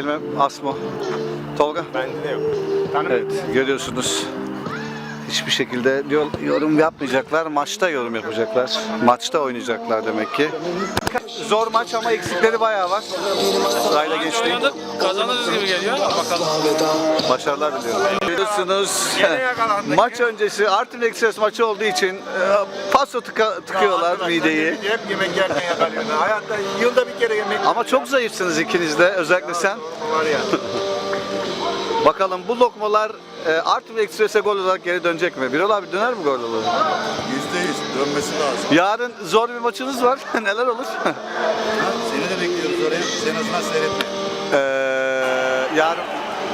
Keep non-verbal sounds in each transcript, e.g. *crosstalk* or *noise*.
kelime Asmo. Tolga. Bende de yok. Evet görüyorsunuz. Hiçbir şekilde yorum yapmayacaklar. Maçta yorum yapacaklar. Maçta oynayacaklar demek ki. Zor maç ama eksikleri bayağı var. Sırayla geçti. Oynadık, kazanırız gibi geliyor. Bakalım. Başarılar diliyorum. Biliyorsunuz maç öncesi Artvin Ekspres maçı olduğu için e, paso tıka, tıkıyorlar mideyi. Hep yemek yerken yakalıyorlar. Hayatta yılda bir kere yemek Ama çok zayıfsınız ikiniz de özellikle sen. var ya. *laughs* Bakalım bu lokmalar e, Artvin Ekspres'e gol olarak geri dönecek mi? Birol abi döner mi gol olarak? Yüzde yüz dönmesi lazım. Yarın zor bir maçınız var. *laughs* Neler olur? Seni de bekliyoruz oraya. Sen zaman seyretme. Ee, yarın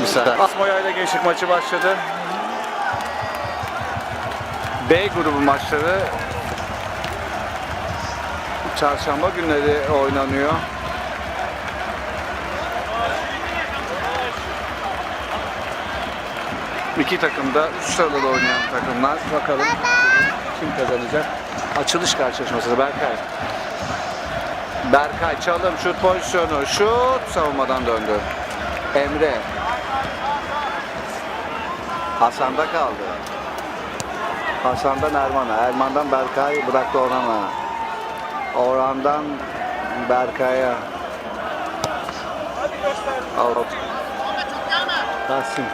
müsaade. Asmoya ile gençlik maçı başladı. B grubu maçları çarşamba günleri oynanıyor. İki takım da üst sırada oynayan takımlar. Bakalım kim kazanacak? Açılış karşılaşması Berkay. Berkay çalım şut pozisyonu şut savunmadan döndü. Emre. Hasan'da kaldı. Hasan'dan Erman'a. Erman'dan Berkay bıraktı Orhan'a. Orhan'dan Berkay'a. Out. Tahsin.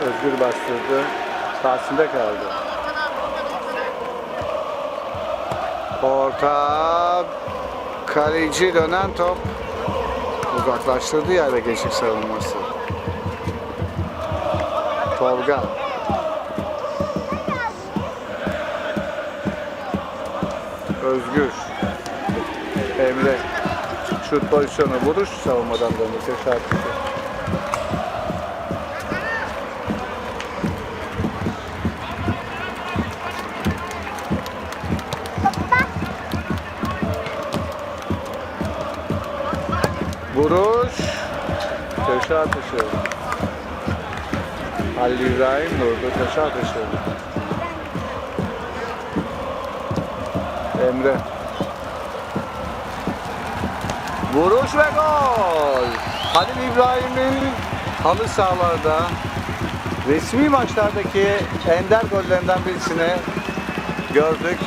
Özgür bastırdı. Tahsin'de kaldı. Orta kaleci dönen top uzaklaştırdı yerde gençlik savunması. Tolga. Özgür. Emre. Şut pozisyonu vuruş savunmadan döndü. Teşekkür Vuruş. Köşe atışı. Halil İbrahim vurdu. Köşe atışı. Emre. Vuruş ve gol. Halil İbrahim'in halı sahalarda resmi maçlardaki ender gollerinden birisini gördük.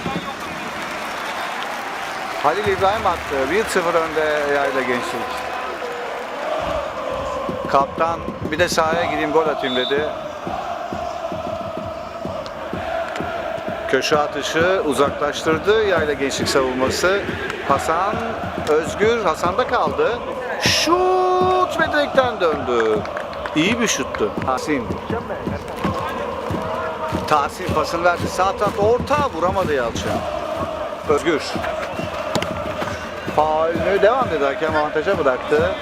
Halil İbrahim attı. 1-0 önde yayla gençlik. Kaptan bir de sahaya gireyim gol atayım dedi. Köşe atışı uzaklaştırdı yayla gençlik savunması. Hasan Özgür Hasan'da kaldı. Şut ve direkten döndü. İyi bir şuttu. Tahsin. Tahsin pasını verdi. Sağ tarafta orta vuramadı Yalçın. Özgür. Faulünü devam dedi. Hakem avantaja bıraktı.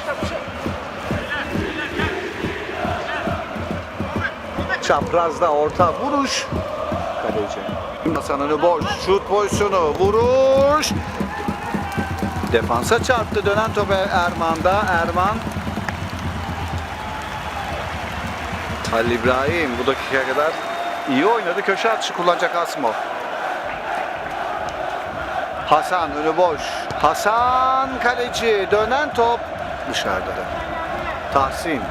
Çaprazda orta vuruş. Kaleci. Hasan önü boş. Şut pozisyonu. Vuruş. Defansa çarptı. Dönen topu Erman'da. Erman. Halil İbrahim bu dakikaya kadar iyi oynadı. Köşe atışı kullanacak Asmov. Hasan önü boş. Hasan kaleci. Dönen top dışarıda. Tahsin.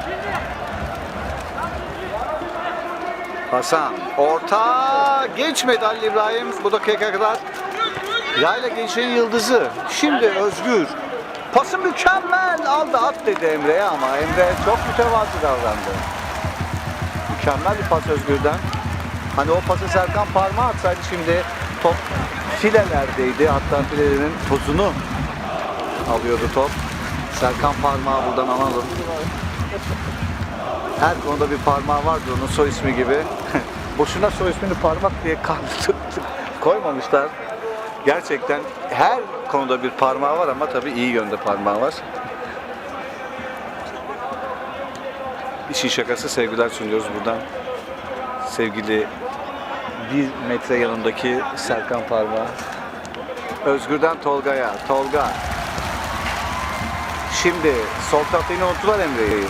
Hasan. Orta geçmedi Halil İbrahim bu dakika kadar. Yayla gençliğin yıldızı. Şimdi Özgür. Pası mükemmel. Aldı at dedi Emre'ye ama Emre çok mütevazı davrandı. Mükemmel bir pas Özgür'den. Hani o pası Serkan parmağı atsaydı şimdi top filelerdeydi. Hatta filelerinin tozunu alıyordu top. Serkan parmağı buradan analım. Her konuda bir parmağı vardı onun soy ismi gibi. *laughs* Boşuna soy ismini parmak diye koymamışlar. Gerçekten her konuda bir parmağı var ama tabii iyi yönde parmağı var. İşin şakası sevgiler sunuyoruz buradan. Sevgili bir metre yanındaki Serkan Parmağı. Özgür'den Tolga'ya. Tolga. Şimdi sol yine unuttular Emre'yi.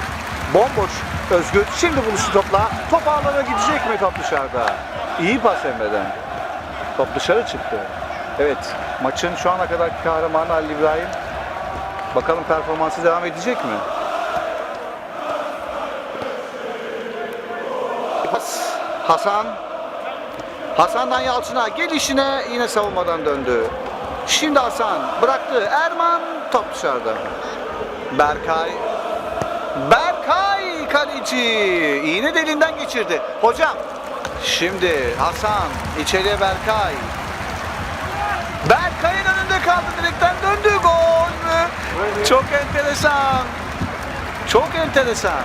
Bomboş Özgür şimdi buluştu topla. Top ağlara gidecek mi top dışarıda? İyi pas Emre'den. Top dışarı çıktı. Evet maçın şu ana kadar kahramanı Ali İbrahim. Bakalım performansı devam edecek mi? Hasan. Hasan'dan Yalçın'a gelişine yine savunmadan döndü. Şimdi Hasan bıraktı. Erman top dışarıda. Berkay Berkay kaleci. İğne deliğinden geçirdi. Hocam. Şimdi Hasan içeriye Berkay. Berkay'ın önünde kaldı direkten döndü gol? Çok enteresan. Çok enteresan.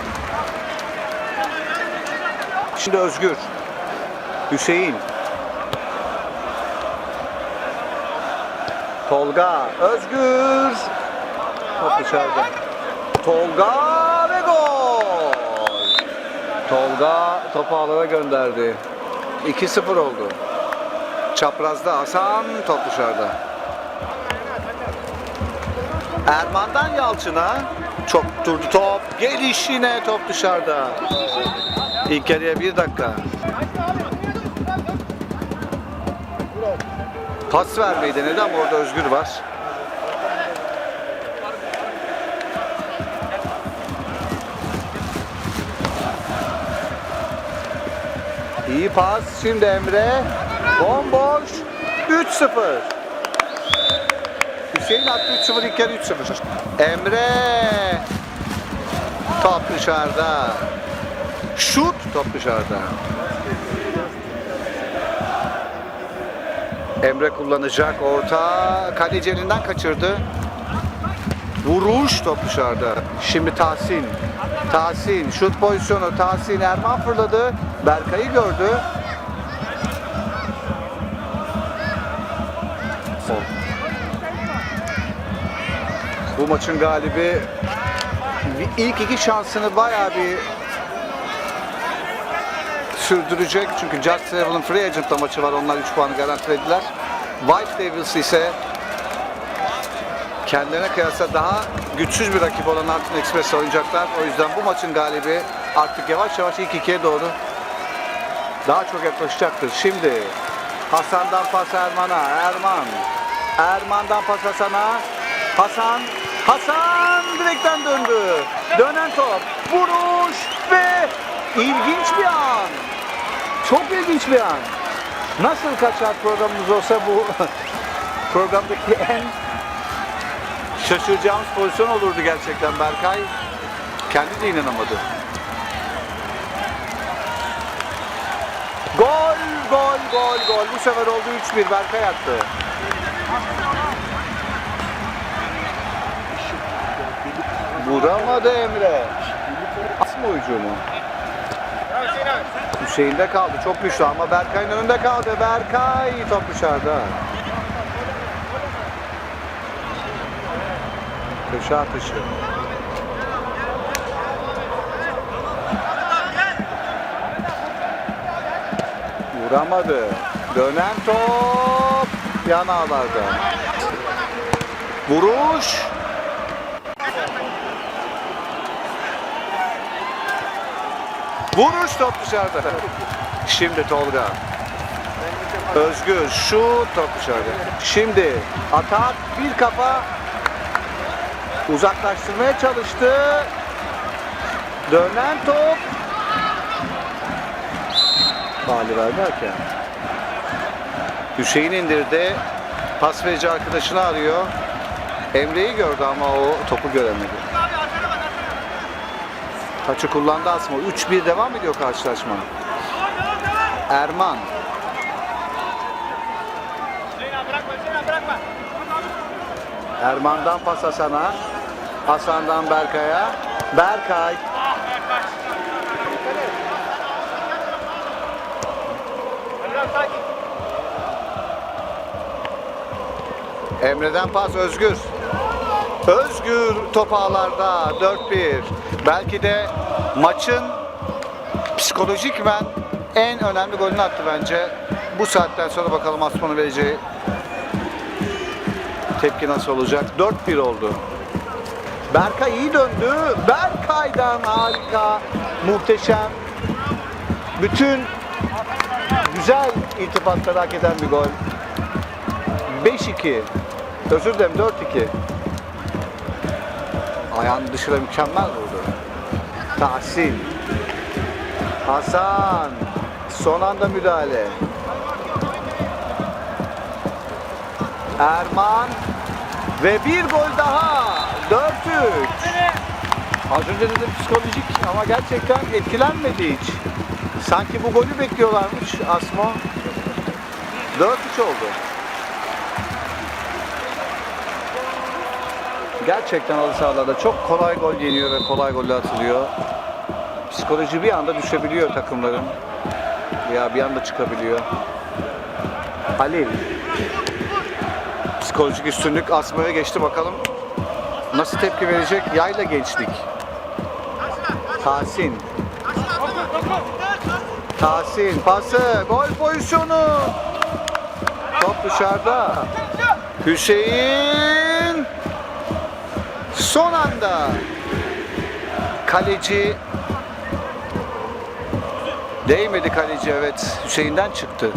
Şimdi Özgür. Hüseyin. Tolga. Özgür. Top dışarıda. Tolga. Tolga topu ağlara gönderdi. 2-0 oldu. Çaprazda Hasan top dışarıda. Erman'dan Yalçın'a çok durdu top. Gelişine top dışarıda. İlk yarıya bir dakika. Pas vermeyi denedi ama orada Özgür var. İyi pas. Şimdi Emre. Bomboş. 3-0. Hüseyin attı 3-0 ilk yarı 3-0. Emre. Top dışarıda. Şut top dışarıda. Emre kullanacak orta. Kaleci kaçırdı. Vuruş top dışarıda. Şimdi Tahsin. Tahsin şut pozisyonu. Tahsin Erman fırladı. Berkay'ı gördü. Bu maçın galibi ilk iki şansını bayağı bir sürdürecek. Çünkü Just Travel'ın Free Agent'la maçı var. Onlar 3 puanı garantilediler. White Devils ise kendilerine kıyasla daha güçsüz bir rakip olan Altın Express oynayacaklar. O yüzden bu maçın galibi artık yavaş yavaş ilk ikiye doğru daha çok yaklaşacaktır. Şimdi Hasan'dan pas Erman'a. Erman. Erman'dan pas Hasan'a. Hasan. Hasan direkten döndü. Dönen top. Vuruş ve ilginç bir an. Çok ilginç bir an. Nasıl kaçar programımız olsa bu *laughs* programdaki en şaşıracağımız pozisyon olurdu gerçekten Berkay. Kendi de inanamadı. Gol, gol, gol, gol. Bu sefer oldu 3-1. Berkay attı. Vuramadı Emre. Asma hücumu. Hüseyin'de kaldı. Çok güçlü ama Berkay'ın önünde kaldı. Berkay top dışarıda. Köşe atışı. Vuramadı. Dönen top yan ağlarda. Vuruş. Vuruş top dışarıda. Şimdi Tolga. Özgür şu top dışarıda. Şimdi atak bir kafa uzaklaştırmaya çalıştı. Dönen top. Faali verdi hakem. Hüseyin indirdi. Pas verici arkadaşını arıyor. Emre'yi gördü ama o topu göremedi. Taçı kullandı Asma. 3-1 devam ediyor karşılaşma. Erman. Erman'dan pas Hasan'a. Hasan'dan Berkay'a. Berkay. Emre'den pas Özgür. Özgür top ağlarda 4-1. Belki de maçın psikolojikmen en önemli golünü attı bence. Bu saatten sonra bakalım Asman'ın vereceği tepki nasıl olacak. 4-1 oldu. Berkay iyi döndü. Berkay'dan harika, muhteşem. Bütün güzel irtibatları hak eden bir gol. 5-2. Özür dilerim 4-2. Ayağın dışına mükemmel vurdu. Tahsin. Hasan. Son anda müdahale. Erman ve bir gol daha. 4-3. Az önce dedim psikolojik ama gerçekten etkilenmedi hiç. Sanki bu golü bekliyorlarmış Asmo. 4-3 oldu. Gerçekten halı sahalarda çok kolay gol yeniyor ve kolay goller atılıyor. Psikoloji bir anda düşebiliyor takımların. Veya bir anda çıkabiliyor. Halil. Psikolojik üstünlük Asma'ya geçti bakalım. Nasıl tepki verecek? Yayla gençlik. Tahsin. Tahsin pası. Gol pozisyonu. Top dışarıda. Hüseyin. Son anda. Kaleci Değmedi kaleci evet. Hüseyin'den çıktı.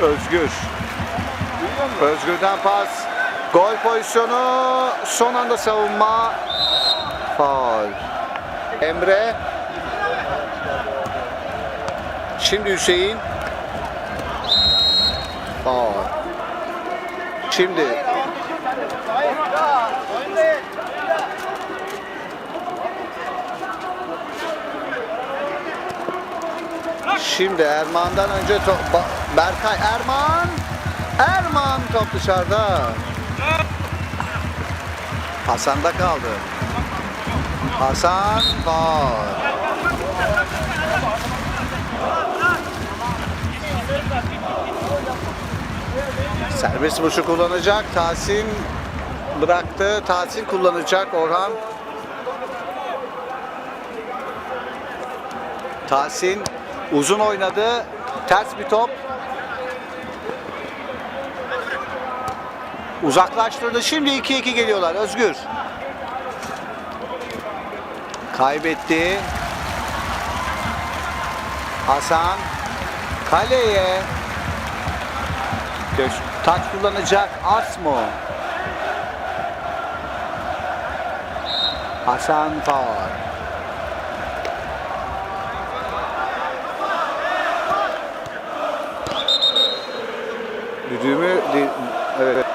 Özgür. Özgür'den pas. Gol pozisyonu. Son anda savunma. Faul. Emre. Şimdi Hüseyin. Faul. Şimdi Şimdi Erman'dan önce Berkay Erman Erman top dışarıda. Hasan'da kaldı. Hasan faul. Serbest vuruşu kullanacak. Tahsin bıraktı. Tahsin kullanacak Orhan. Tahsin uzun oynadı. Ters bir top. Uzaklaştırdı. Şimdi 2-2 geliyorlar. Özgür. Kaybetti. Hasan. Kaleye. Göç. Taç kullanacak Asmo. Hasan Faul. Düdüğümü evet.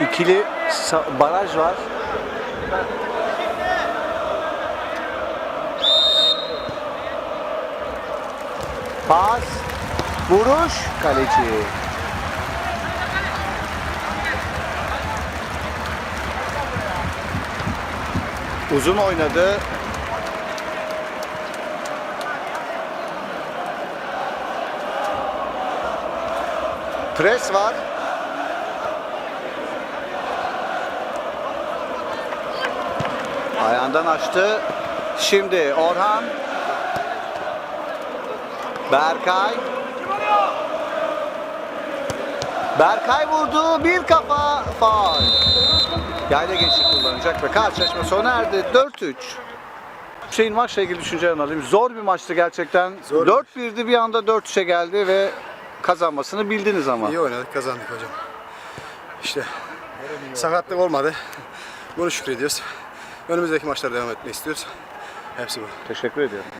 İkili baraj var. Pas, vuruş, kaleci. Uzun oynadı. Pres var. Ayağından açtı. Şimdi Orhan. Berkay. Berkay vurdu. Bir kafa faul. Yayla geçişi kullanacak ve karşılaşma sona erdi. 4-3. Hüseyin maçla ilgili düşüncelerini alayım. Zor bir maçtı gerçekten. Zor. 4-1'di bir anda 4-3'e geldi ve kazanmasını bildiniz ama. İyi oynadık, kazandık hocam. İşte sakatlık olmadı. Bunu şükrediyoruz. Önümüzdeki maçlara devam etmek istiyoruz. Hepsi bu. Teşekkür ediyorum.